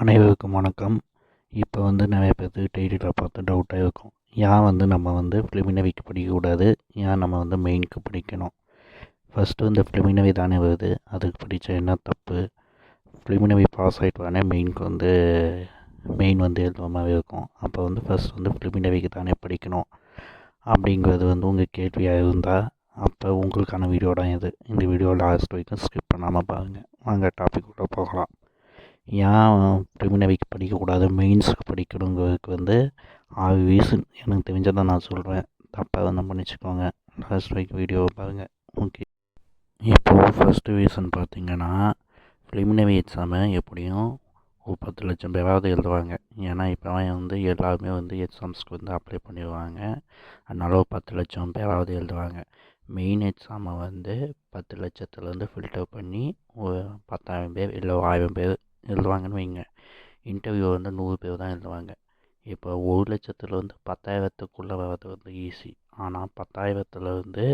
அனைவருக்கும் வணக்கம். இப்போ வந்து நிறைய பேர்த்துக்கு டைட்டிலில் பார்த்து டவுட்டாக இருக்கும். ஏன் வந்து நம்ம வந்து ப்ளிமினரிக்கு படிக்கக்கூடாது? ஏன் நம்ம வந்து மெயினுக்கு படிக்கணும்? ஃபஸ்ட்டு வந்து ப்ளிமினரி தானே வருது. அதுக்கு படித்தா என்ன தப்பு? ப்ளிமினரி பாஸ் ஆகிட்டு மெயினுக்கு வந்து மெயின் வந்து எழுதுற மாதிரி இருக்கும். அப்போ வந்து ஃபஸ்ட் வந்து ப்ளிமினரிக்கு தானே படிக்கணும்? அப்படிங்கிறது வந்து உங்கள் கேள்வியாக இருந்தால் அப்போ உங்களுக்கான வீடியோ தான் இது. இந்த வீடியோ லாஸ்ட் வரைக்கும் ஸ்கிப் பண்ணாமல் பாருங்கள் நாங்கள் டாபிக் கூட போகலாம். ஏன் ப்ரிமினரிக்கு படிக்கக்கூடாது மெயின்ஸுக்கு படிக்கணுங்கிறதுக்கு வந்து ஆறு ரீசன் எனக்கு தெரிஞ்சதை நான் சொல்கிறேன் தப்பாக வந்து மன்னிச்சுக்கோங்க. லாஸ்ட் வரைக்கும் வீடியோவை பாருங்கள் ஓகே இப்போது ஃபஸ்ட்டு ரீசன் பார்த்தீங்கன்னா ப்ரிமினரி எக்ஸாமை எப்படியும் ஒரு பத்து லட்சம் பேராவது எழுதுவாங்க. ஏன்னா இப்போ வந்து எல்லாருமே வந்து எக்ஸாம்ஸ்க்கு வந்து அப்ளை பண்ணிடுவாங்க. அதனால் ஒரு பத்து லட்சம் பேராவது எழுதுவாங்க. மெயின் எக்ஸாமை வந்து பத்து லட்சத்துலேருந்து ஃபில்டர் பண்ணி ஒரு பத்தாயிரம் பேர் இல்லை ஆயிரம் பேர் எழுதுவாங்கன்னு வைங்க. இன்டர்வியூ வந்து நூறு பேர் தான் எழுதுவாங்க. இப்போ ஒரு லட்சத்தில் வந்து பத்தாயிரத்துக்குள்ளே வர்றது வந்து ஈஸி ஆனால் பத்தாயிரத்தில் வந்து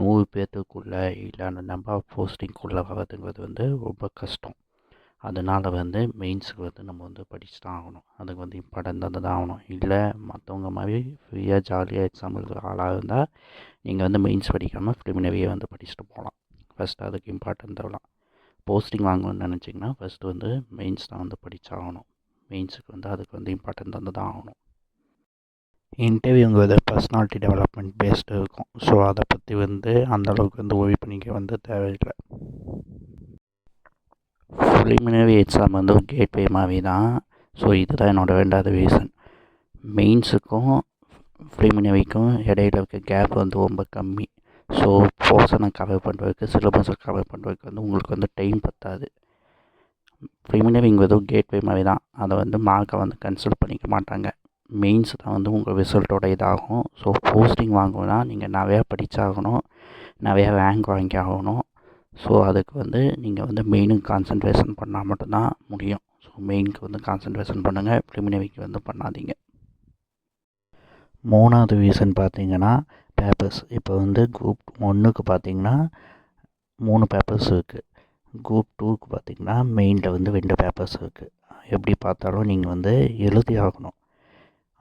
நூறு பேர்த்துக்குள்ளே இல்லை அந்த நம்பர் ஆஃப் போஸ்டிங்குள்ளே வர்றதுங்கிறது வந்து ரொம்ப கஷ்டம். அதனால் வந்து மெயின்ஸுக்கு வந்து நம்ம வந்து படிச்சு தான் ஆகணும். அதுக்கு வந்து இம்பார்ட்டன்ட் தந்து தான் ஆகணும். இல்லை மற்றவங்க மாதிரி ஃப்ரீயாக ஜாலியாக எக்ஸாம் எழுதுகிற ஆளாக இருந்தால் நீங்கள் வந்து மெயின்ஸ் படிக்காமல் ப்ரிமினரியே வந்து படிச்சுட்டு போகலாம். ஃபஸ்ட்டு அதுக்கு இம்பார்ட்டன்ட் தரலாம். போஸ்டிங் வாங்கணும்னு நினச்சிங்கன்னா ஃபஸ்ட்டு வந்து மெயின்ஸ் தான் வந்து படித்தாகணும் மெயின்ஸுக்கு வந்து அதுக்கு வந்து இம்பார்ட்டன்ட் வந்து தான் ஆகணும். இன்டர்வியூங்கிறது பர்சனாலிட்டி டெவலப்மெண்ட் பேஸ்டு இருக்கும். ஸோ அதை பற்றி வந்து அந்தளவுக்கு வந்து ஓய்வு பண்ணிக்க வந்து தேவையில்லை. ப்ரிலிமினரி எக்ஸாம் வந்து ஒரு கேட்வே மாதிரி தான். ஸோ இதுதான் என்னோடய ரெண்டாவது ரீசன் மெயின்ஸுக்கும் ப்ரிலிமினரிக்கும் இடையில இருக்க கேப் வந்து ரொம்ப கம்மி. ஸோ போர்ஷனை கவர் பண்ணுறதுக்கு சிலபஸை கவர் பண்ணுறதுக்கு வந்து உங்களுக்கு வந்து டைம் பத்தாது. ப்ரிலிமினரிங்கிறது கேட்வே மாதிரி தான் அதை வந்து மார்க்கை வந்து கன்சல்ட் பண்ணிக்க மாட்டாங்க. மெயின்ஸ் தான் வந்து உங்கள் ரிசல்ட்டோட இதாகும். ஸோ போஸ்டிங் வாங்கணும்னா நீங்கள் நிறையா படித்தாகணும் நிறையா ரேங்க் வாங்கி ஆகணும் ஸோ அதுக்கு வந்து நீங்கள் வந்து மெயினுக்கு கான்சன்ட்ரேஷன் பண்ணால் மட்டும்தான் முடியும். ஸோ மெயினுக்கு வந்து கான்சன்ட்ரேஷன் பண்ணுங்கள் ப்ரிமினரிக்கு வந்து பண்ணாதீங்க. மூணாவது ரீசன் பார்த்தீங்கன்னா பேப்பர்ஸ் இப்போ வந்து குரூப் ஒன்றுக்கு பார்த்தீங்கன்னா மூணு பேப்பர்ஸ் இருக்குது குரூப் டூக்கு பார்த்தீங்கன்னா மெயினில் வந்து ரெண்டு பேப்பர்ஸ் இருக்குது எப்படி பார்த்தாலும் நீங்கள் வந்து எழுதி ஆகணும்.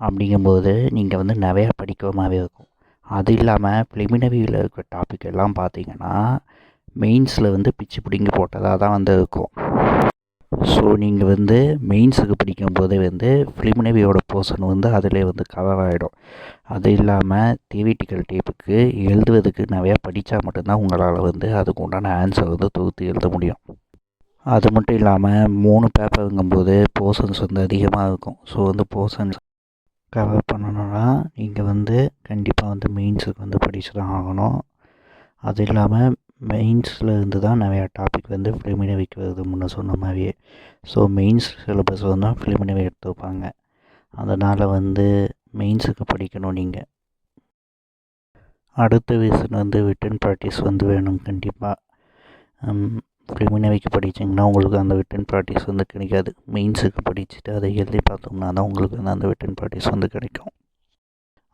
அப்படிங்கும்போது நீங்கள் வந்து நிறையா படிக்கிற மாதிரி இருக்கும். அது இல்லாமல் ப்ரிலிமினரியில் இருக்கிற டாபிக் எல்லாம் பார்த்தீங்கன்னா மெயின்ஸில் வந்து பிச்சு பிடிங்கி போட்டதாக தான் வந்து இருக்கும். ஸோ நீங்கள் வந்து மெயின்ஸுக்கு படிக்கும் போதே வந்து ப்ரிலிமினரியோட போர்ஷன் வந்து அதிலே வந்து கவர் ஆகிடும் அது இல்லாமல் தியரிட்டிக்கல் டேப்புக்கு எழுதுவதுக்கு நிறையா படித்தா மட்டும்தான் உங்களால் வந்து அதுக்கு உண்டான ஆன்சர் வந்து தொகுத்து எழுத முடியும். அது மட்டும் இல்லாமல் மூணு பேப்பருங்கும்போது போர்ஷன்ஸ் வந்து அதிகமாக இருக்கும். ஸோ வந்து போர்ஷன்ஸ் கவர் பண்ணணுன்னா நீங்கள் வந்து கண்டிப்பாக வந்து மெயின்ஸுக்கு வந்து படித்து தான் ஆகணும். அது இல்லாமல் மெயின்ஸில் இருந்து தான் நிறையா டாபிக் வந்து ப்ரிலிமினரிக்கு வருது முன்னே சொன்ன மாதிரியே. ஸோ மெயின்ஸ் சிலபஸ் வந்து ப்ரிலிமினரி எடுத்து வைப்பாங்க. அதனால் வந்து மெயின்ஸுக்கு படிக்கணும் நீங்கள் அடுத்த ரீசன் வந்து ரிட்டன் ப்ராக்டிஸ் வந்து வேணும் கண்டிப்பாக ப்ரிலிமினரிக்கு படிச்சிங்கன்னா உங்களுக்கு அந்த ரிட்டன் ப்ராக்டிஸ் வந்து கிடைக்காது. மெயின்ஸுக்கு படிச்சுட்டு அதை எழுதி பார்த்தோம்னா தான் உங்களுக்கு வந்து அந்த ரிட்டன் ப்ராக்டிஸ் வந்து கிடைக்கும்.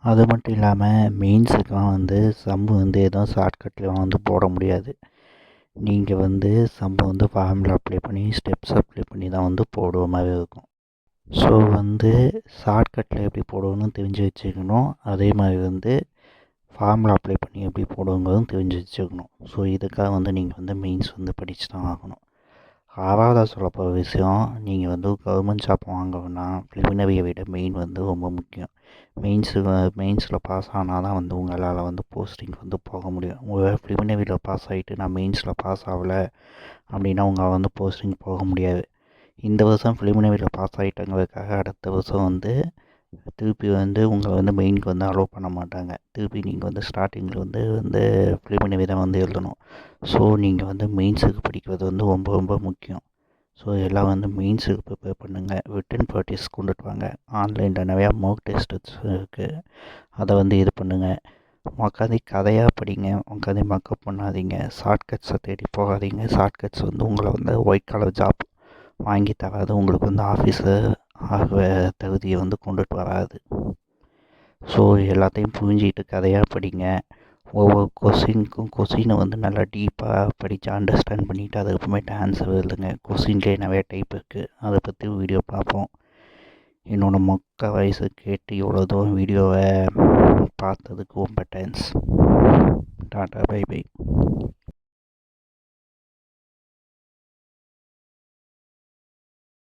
அது மட்டும் இல்லாமல் மெயின்ஸுக்கெலாம் வந்து சம்மு வந்து எதுவும் ஷார்ட்கட்லாம் வந்து போட முடியாது. நீங்கள் வந்து சம்மு வந்து ஃபார்முலா அப்ளை பண்ணி ஸ்டெப்ஸ் அப்ளை பண்ணி தான் வந்து போடுற மாதிரி இருக்கும். ஸோ வந்து ஷார்ட்கட்டில் எப்படி போடுவோம்னு தெரிஞ்சு வச்சுக்கணும். அதே மாதிரி வந்து ஃபார்முலா அப்ளை பண்ணி எப்படி போடுவோங்கிறதும் தெரிஞ்சு வச்சுக்கணும். ஸோ இதுக்காக வந்து நீங்கள் வந்து மெயின்ஸ் வந்து படித்து தான் ஆகணும். ஆறாவதாக சொல்ல போகிற விஷயம் நீங்கள் வந்து கவர்மெண்ட் ஜாப் வாங்கணும்னா ப்ரிலிமினரியை விட மெயின் வந்து ரொம்ப முக்கியம். மெயின்ஸு மெயின்ஸில் பாஸ் ஆனால் தான் வந்து உங்களால் வந்து போஸ்டிங் வந்து போக முடியும். உங்கள் ப்ரிலிமினரியில் பாஸ் ஆகிட்டு நான் மெயின்ஸில் பாஸ் ஆகலை அப்படின்னா உங்களால் வந்து போஸ்டிங் போக முடியாது. இந்த வருஷம் ப்ரிலிமினரியில் பாஸ் ஆகிட்டங்கிறதுக்காக அடுத்த வருஷம் வந்து திருப்பி வந்து உங்களை வந்து மெயினுக்கு வந்து அலோவ் பண்ண மாட்டாங்க. திருப்பி நீங்கள் வந்து ஸ்டார்டிங்கில் வந்து வந்து ப்ரிலிமினரி தான் வந்து எழுதணும். ஸோ நீங்கள் வந்து மெயின்ஸுக்கு படிக்கிறது வந்து ரொம்ப ரொம்ப முக்கியம். ஸோ எல்லாம் வந்து மெயின்ஸுக்கு ப்ரிப்பேர் பண்ணுங்கள் ரிட்டன் ப்ராக்டிஸ் கொண்டுட்டு வாங்க. ஆன்லைனில் நிறையா மார்க் டெஸ்ட்ஸ் இருக்குது அதை வந்து இது பண்ணுங்கள் உட்காந்து கதையாக படிங்க. உட்காந்து மக்கப் பண்ணாதீங்க. ஷார்ட்கட்ஸை தேடி போகாதீங்க. ஷார்ட்கட்ஸ் வந்து உங்களை வந்து ஒயிட் கலர் ஜாப் வாங்கி தராது. உங்களுக்கு வந்து ஆஃபீஸு ஆக தகுதியை வந்து கொண்டுட்டு வராது. ஸோ எல்லாத்தையும் புரிஞ்சிக்கிட்டு கதையாக படிங்க. ஒவ்வொரு கொஸ்டினுக்கும் கொஸ்டினை வந்து நல்லா டீப்பாக படித்து அண்டர்ஸ்டாண்ட் பண்ணிவிட்டு அதுக்கப்புறமேட்டு ஆன்சர் எழுதுங்க. கொஸ்டின்லேயே நிறைய டைப் இருக்குது அதை பற்றி வீடியோ பார்ப்போம். என்னோடய மொக்க வயசு கேட்டு இவ்வளோ தூரம் வீடியோவை பார்த்ததுக்கு ரொம்ப தேங்க்ஸ் டாட்டா பை பை